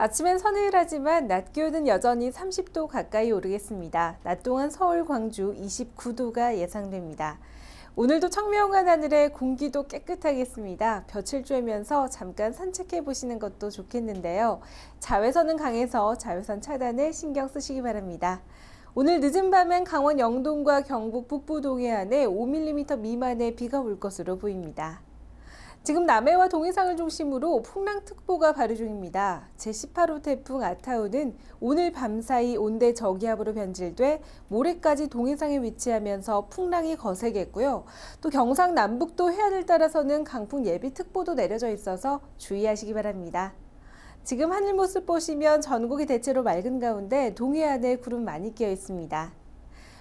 아침엔 서늘하지만 낮 기온은 여전히 30도 가까이 오르겠습니다. 낮 동안 서울, 광주 29도가 예상됩니다. 오늘도 청명한 하늘에 공기도 깨끗하겠습니다. 볕을 쬐면서 잠깐 산책해 보시는 것도 좋겠는데요. 자외선은 강해서 자외선 차단에 신경 쓰시기 바랍니다. 오늘 늦은 밤엔 강원 영동과 경북 북부 동해안에 5mm 미만의 비가 올 것으로 보입니다. 지금 남해와 동해상을 중심으로 풍랑특보가 발효 중입니다. 제18호 태풍 아타우는 오늘 밤사이 온대 저기압으로 변질돼 모레까지 동해상에 위치하면서 풍랑이 거세겠고요. 또 경상 남북도 해안을 따라서는 강풍 예비특보도 내려져 있어서 주의하시기 바랍니다. 지금 하늘 모습 보시면 전국이 대체로 맑은 가운데 동해안에 구름 많이 끼어 있습니다.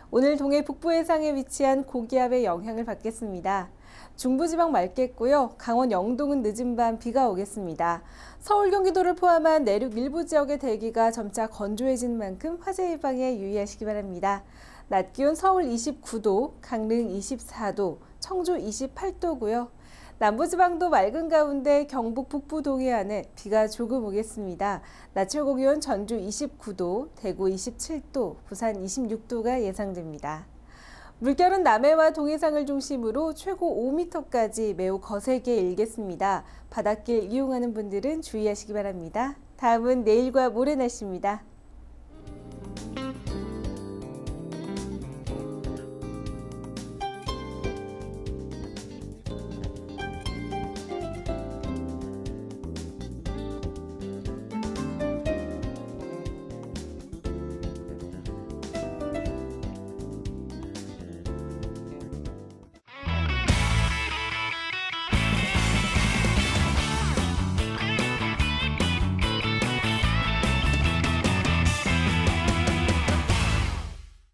오늘 동해 북부 해상에 위치한 고기압의 영향을 받겠습니다. 중부지방 맑겠고요. 강원 영동은 늦은 밤 비가 오겠습니다. 서울 경기도를 포함한 내륙 일부 지역의 대기가 점차 건조해진 만큼 화재 예방에 유의하시기 바랍니다. 낮 기온 서울 29도, 강릉 24도, 청주 28도고요. 남부지방도 맑은 가운데 경북 북부 동해안에 비가 조금 오겠습니다. 낮 최고 기온 전주 29도, 대구 27도, 부산 26도가 예상됩니다. 물결은 남해와 동해상을 중심으로 최고 5m까지 매우 거세게 일겠습니다. 바닷길 이용하는 분들은 주의하시기 바랍니다. 다음은 내일과 모레 날씨입니다.